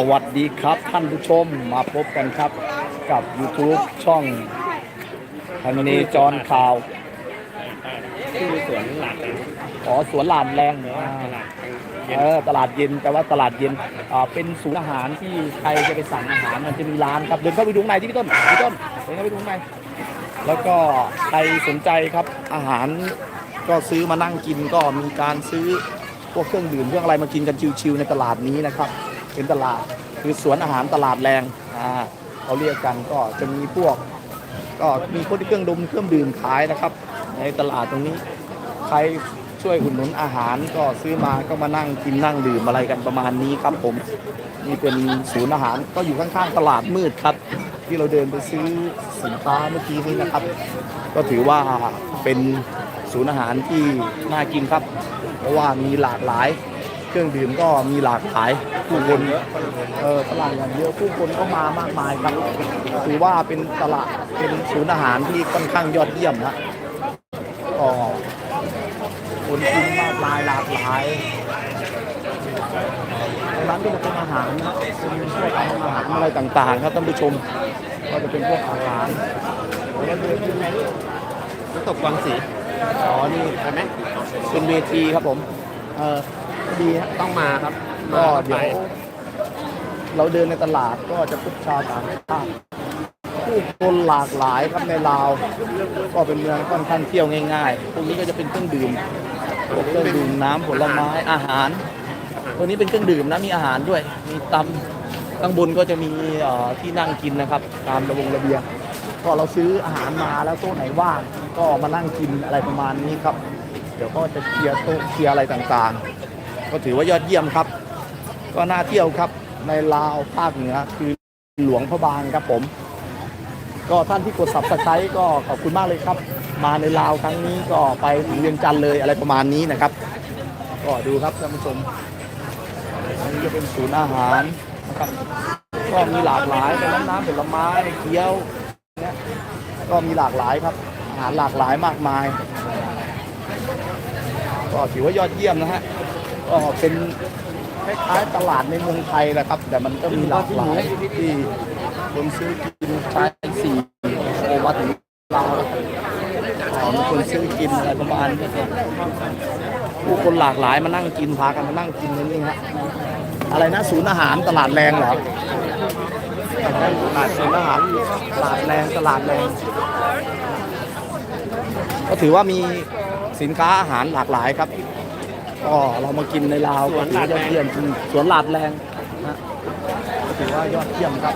สวัสดีครับท่านผู้ชมมาพบกันครับกับ YouTube ช่องพันเนจรข่าวที่สวนหลักเลยขอสวนหลานแรงเนเออตลาดเย็นแต่ว่าตลาดเย็นอ่าเป็นศูนย์อาหารที่ใครจะไปสั่งอาหารมันจะมีร้านครับเดินเข้าไปดูข้างในที่พี่ต้นพี่ต้นเดินเข้าไปดูข้างในแล้วก็ใครสนใจครับอาหารก็ซื้อมานั่งกินก็มีการซื้อพวกเครื่องดื่มเครื่องอะไรมากินกันชิวๆในตลาดนี้นะครับ เป็นตลาดคือสวนอาหารตลาดแรงอ่าเขาเรียกกันก็จะมีพวก ก็มีพวกเครื่องดมเครื่องดื่มขายนะครับ ในตลาดตรงนี้ ใครช่วยอุดหนุนอาหารก็ซื้อมาก็มานั่งกินนั่งดื่มอะไรกันประมาณนี้ครับผมนี่เป็นศูนย์อาหารก็อยู่ข้างๆตลาดมืดครับ ที่เราเดินไปซื้อสินค้าเมื่อกี้นี้นะครับ ก็ถือว่าเป็นศูนย์อาหารที่น่ากินครับ เพราะว่ามีหลากหลาย เครื่องดื่มก็มีหลากหลายผู้คนเออตลาดอย่างเยอะผู้คนก็มามากมายครับถือว่าเป็นตลาดเป็นศูนย์อาหารที่ค่อนข้างยอดเยี่ยมนะก็คนกินมากมายหลากหลายตรงนั้นก็จะเป็นอาหารนะเป็นพวกอาหารอะไรต่างๆ ครับท่านผู้ชม ก็จะเป็นพวกอาหารแล้วเดินขึ้นไปน้ำตกวังสีอ๋อนี่ไปไหมเป็นเวทีครับผม เออ ดีฮะต้องมาครับก็มาเดี๋ยวเราเดินในตลาดก็จะพบชาวต่างชาติผู้คนหลากหลายครับในลาว ก็เป็นเมืองค่อนข้างเที่ยวง่ายๆพวกนี้ก็จะเป็นเครื่องดื่มพวกเครื่องดื่มน้ำผลไม้อาหารตัวนี้เป็นเครื่องดื่มนะมีอาหารด้วย มีตำข้างบนก็จะมีเอ่อที่นั่งกินนะครับ ตามระวงระเบียงก็เราซื้ออาหารมาแล้วโต๊ะไหนว่างก็มานั่งกินอะไรประมาณนี้ครับ เดี๋ยวก็จะเคลียร์โต๊ะเคลียร์อะไรต่างๆ ก็ถือว่ายอดเยี่ยมครับ ก็น่าเที่ยวครับในลาวภาคเหนือคือหลวงพระบางครับผม ก็ท่านที่กด subscribe ก็ขอบคุณมากเลยครับ มาในลาวครั้งนี้ก็ไปเวียงจันทร์เลยอะไรประมาณนี้นะครับ ก็ดูครับท่านผู้ชมอันนี้จะเป็นศูนย์อาหารนะครับก็มีหลากหลายเป็นน้ำน้ำผลไม้เกี๊ยวเนี่ยก็มีหลากหลายครับอาหารหลากหลายมากมาย ก็ถือว่ายอดเยี่ยมนะฮะ ก็เป็นคล้ายๆตลาดในเมืองไทยแหละครับ แต่มันก็มีหลากหลายที่คนซื้อกินใช้สี่โอมาถึงเราวอ๋อมีคนซื้อกินอะไรประมาณนี้ผู้คนหลากหลายมานั่งกินพากันมานั่งกินนี่ฮะอะไรนะศูนย์อาหารตลาดแรงเหรอตลาดศูนย์อาหารตลาดแรงตลาดแรงก็ถือว่ามีสินค้าอาหารหลากหลายครับ ก็เรามากินในลาวก็ถือายอดเยี่ยมสวนหลาดแรงนะถือว่ายอดเยี่ยมครับ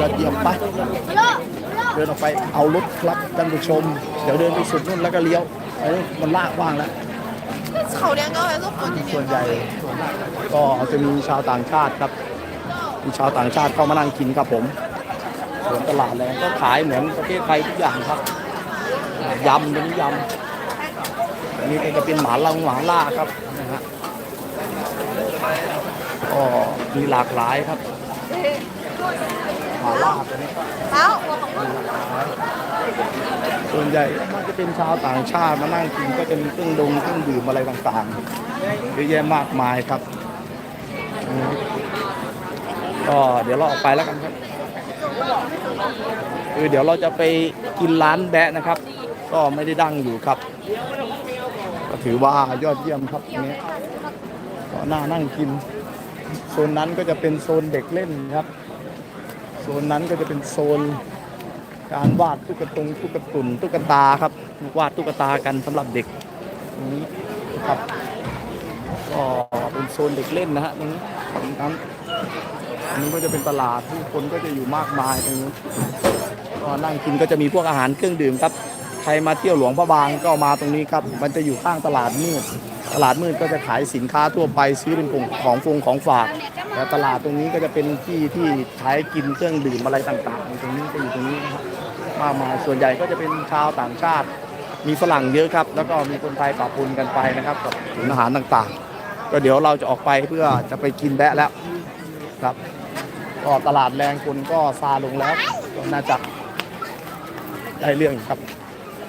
ยอดเยี่ยมปะเดินออกไปเอารถครับท่านผู้ชม เดี๋ยวเดินไปสุดนู่นแล้วก็เลี้ยวไอ้มันลากว่างแล้วเขาเลี้ยงเอาไว้ทุกคนส่วนใหญ่ก็จะมีชาวต่างชาติครับมีชาวต่างชาติเข้ามานั่งกินครับผมสวนตลาดแรงก็ขายเหมือนประเทศไทยทุกอย่างครับ ยำเป็ยำนี่ก็จะเป็นหมาล่าหมาล่าครับนะฮะอ๋อมีหลากหลายครับหมาล่าตัวนี้ส่วนใหญ่มันจะเป็นชาวต่างชาติมานั่งกินก็จะมีเครื่องดงเครื่องดื่มอะไรต่างๆเยอะแยะมากมายครับก็เดี๋ยวเราออกไปแล้วกันครับคือเดี๋ยวเราจะไปกินร้านแบะนะครับ ก็ไม่ได้ดังอยู่ครับ ก็ถือว่ายอดเยี่ยมครับอันนี้ก็น่านั่งกิน โซนนั้นก็จะเป็นโซนเด็กเล่นครับ โซนนั้นก็จะเป็นโซนการวาดตุ๊กตงตุ๊กตุนตุ๊กตาครับวาดตุ๊กตากันสำหรับเด็กตรงนี้ครับก็เป็นโซนเด็กเล่นนะฮะตรงนี้ตรงนั้นอันนี้ก็จะเป็นตลาดผู้คนก็จะอยู่มากมายตรงนี้ก็นั่งกินก็จะมีพวกอาหารเครื่องดื่มครับ ใครมาเที่ยวหลวงพระบางก็มาตรงนี้ครับ มันจะอยู่ข้างตลาดมืด ตลาดมืดก็จะขายสินค้าทั่วไปซื้อเป็นของของฟงของฝาก แต่ตลาดตรงนี้ก็จะเป็นที่ที่ใช้กินเครื่องดื่มอะไรต่างๆ ตรงนี้ก็อยู่ตรงนี้นะครับมากมายส่วนใหญ่ก็จะเป็นชาวต่างชาติ มีฝรั่งเยอะครับ แล้วก็มีคนไทยปะปนกันไปนะครับกับอาหารต่างๆ ก็เดี๋ยวเราจะออกไปเพื่อจะไปกินแบะแล้วครับก็ตลาดแรงคนก็ซาลงแล้วน่าจะได้เรื่องครับ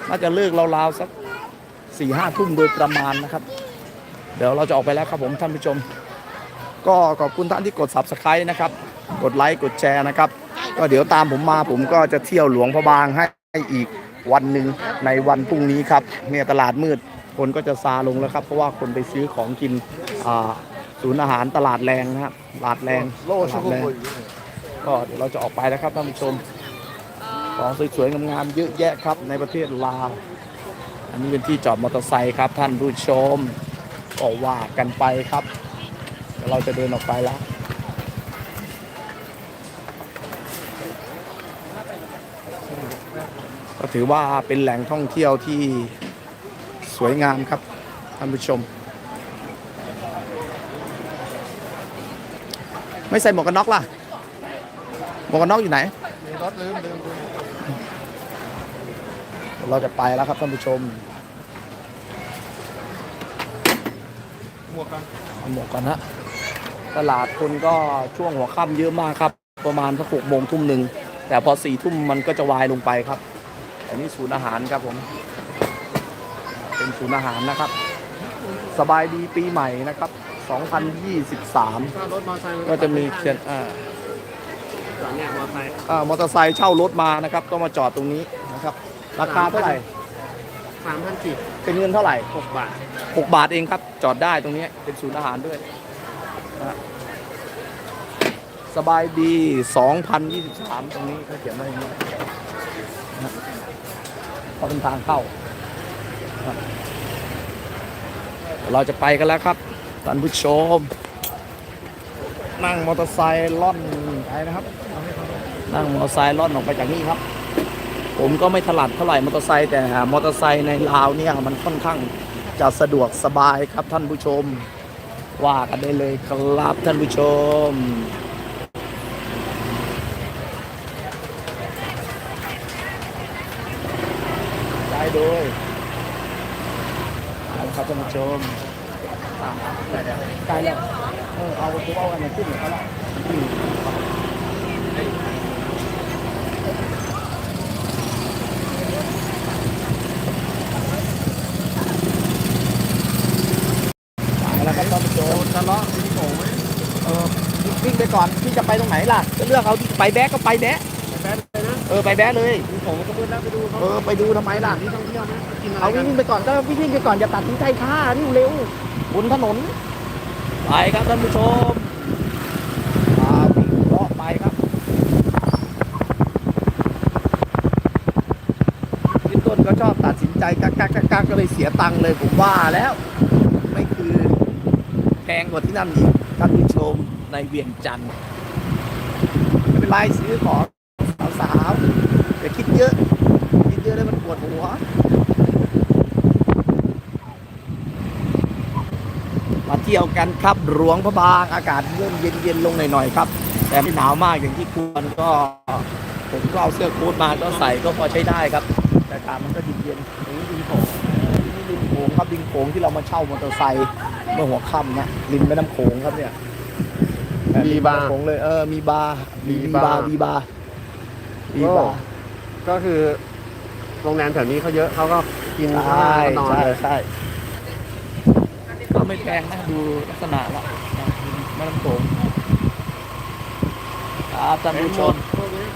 น่าจะเลิกราวๆสักสี่ห้าทุ่มโดยประมาณนะครับ เดี๋ยวเราจะออกไปแล้วครับผมท่านผู้ชม ก็ขอบคุณท่านที่กด subscribe นะครับ กดไลค์กดแชร์นะครับ ก็เดี๋ยวตามผมมาผมก็จะเที่ยวหลวงพระบางให้อีกวันหนึ่งในวันพรุ่งนี้ครับเนี่ยตลาดมืดคนก็จะซาลงแล้วครับ เพราะว่าคนไปซื้อของกินศูนย์อาหารตลาดแรงนะครับตลาดแรงตลาดแรงก็เดี๋ยวเราจะออกไปแล้วครับท่านผู้ชม ของสวยๆงามๆเยอะแยะครับในประเทศลาว อันนี้เป็นที่จอดมอเตอร์ไซค์ครับท่านผู้ชมก็ว่ากันไปครับเราจะเดินออกไปแล้วก็ถือว่าเป็นแหล่งท่องเที่ยวที่สวยงามครับท่านผู้ชม ไม่ใส่หมวกกันน็อกล่ะหมวกกันน็อกอยู่ไหนรถลืมลืม เราจะไปแล้วครับท่านผู้ชมหมวกกันเอาหมวกก่อนนะตลาดคนก็ช่วงหัวค่ำเยอะมากครับ ประมาณสักหกโมงทุ่มหนึ่งแต่พอสี่ทุ่มมันก็จะวายลงไปครับอันนี้ศูนย์อาหารครับผม เป็นศูนย์อาหารนะครับ สบายดีปีใหม่นะครับ 2023ถ้ารถมอเตอร์ไซค์ก็จะมีเขียนอ่าจอดเนี่ยมอเตอร์ไซค์อ่ามอเตอร์ไซค์เช่ารถมานะครับ ก็มาจอดตรงนี้นะครับ ราคาเท่าไหร่สามพันจีบเป็นเงินเท่าไหร่หกบาท6บาทเองครับ จอดได้ตรงนี้เป็นศูนย์อาหารด้วยนะฮะสบายดี 2023 ตรงนี้เขาเขียนไว้อย่างนี้นะฮะก็เป็นทางเข้าครับเราจะไปกันแล้วครับท่านผู้ชม นั่งมอเตอร์ไซค์ล่อนไปนะครับ นั่งมอเตอร์ไซค์ล่อนออกไปจากนี่ครับ ผมก็ไม่ถลัดเท่าไหร่มอเตอร์ไซค์แต่มอเตอร์ไซค์ในลาวเนี่ยมันค่อนข้างจะสะดวกสบายครับท่านผู้ชม ว่ากันได้เลยครับท่านผู้ชม ได้โดยครับท่านผู้ชมตามได้แล้วได้แล้วเออเอาผมเอาอันไหนขึ้นเหรอครับม ไปแล้วครับท่านผู้ชมทะเลาะวิ่งโผไหมเออวิ่งไป ก่อนพี่จะไปตรงไหนล่ะจะเลือกเอาที่ไปแบ๊กก็ไปแบ๊กแป๊บเลยนะเออไปแบ๊กเลยมีผมก็เพื่อนแล้วไปดูเขาเออไปดูทำไมล่ะที่ท่องเที่ยวนะกินอะไรเอากัวิ่นงไปก่อนก็วิ่งวิ่งไปก่อนอย่าตัดสินใจค่านี่เร็วบนถนนไปครับท่านผู้ชมพาวิ่งเลาะไปครับพี่ต้นก็ชอบตัดสินใจกักกักกักกักก็เลยเสียตังค์เลยผมว่าแล้ว ไม่คือแพงกว่าที่นั่นอีกท่านผู้ชม ในเวียงจันทร์ไม่เป็นไรซื้อของสาวๆอย่าคิดเยอะ คิดเยอะแล้วมันปวดหัวมาเที่ยวกันครับหลวงพระบางอากาศเริ่มเย็นๆลงหน่อยๆครับ แต่ไม่หนาวมากอย่างที่ควรก็ผมก็เอาเสื้อโค้ทมาก็ใส่ก็พอใช้ได้ครับ แต่อากาศมันก็เย็นเย็นๆนี่ดินโขงนี่ดินโขงครับดินโขงที่เรามาเช่ามอเตอร์ไซค์เมื่อหัวค่ำนะริมแม่น้ำโขงครับเนี่ย มีบาร์โขงเลยเออมีบาร์มีมีบาบาร์ร์มีบาร์มีบาร์ก็คือโรงแรมแถวนี้เขาเยอะเขาก็กินข้าวใช่ก็นอนใช่เลยใช่ก็ไม่แพงนะดูลักษณะละไม่ต้องโกงครับท่านผู้ชมพวกนี้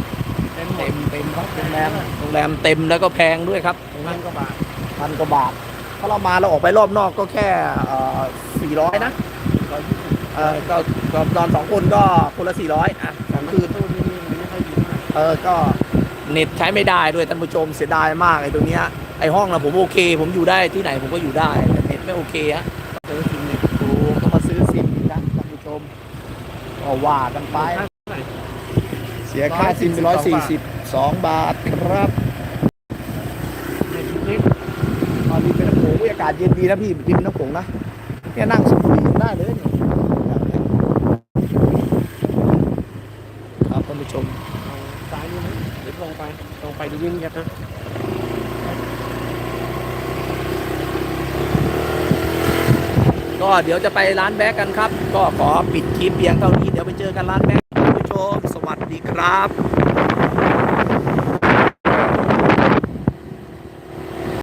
เต็มหมเต็ดมเต็มครับโรงแรมโรงแรมเต็มแล้วก็แพงด้วยครับพันกว่าบาทพันกว่าบาทถ้าเรามาเราออกไปรอบนอกก็แค่สี่ร้อยนะร้อยยี่สิบ เออก็ก็นอนสองคนก็คนละสี่ร้อยอะสองคืนตู้นี้มันไม่ค่อยดีเท่าไหร่เออก็เน็ตใช้ไม่ได้ด้วยท่านผู้ชมเสียดายมากไอ้ตรงเนี้ยไอ้ห้องนะผมโอเค ผมอยู่ได้ที่ไหนผมก็อยู่ได้แต่เน็ตไม่โอเคฮะซื้อซิมเน็ตดูต้องมาซื้อซิมนะท่านผู้ชมก็ว่ากันไปค่าเท่าไหร่เสียค่าซิมไปร้อยสี่สิบสองบาทครับในคลิปตอนริมแม่น้ำโขงอุ๊ยอากาศเย็นดีนะพี่ริมแม่น้ำโขงนะเนี่ยนั่งสูบบุหรี่ยังได้เลยเนี่ยครับท่านผู้ชม ซ้ายนี่นะหรือ ตรงไปตรงไปดูยิ่งยับนะก็เดี๋ยวจะไปร้านแบ๊กกันครับ ก็ขอปิดคลิปเพียงเท่านี้ เดี๋ยวไปเจอกันร้านแบ๊กท่านผู้ชม สวัสดีครับ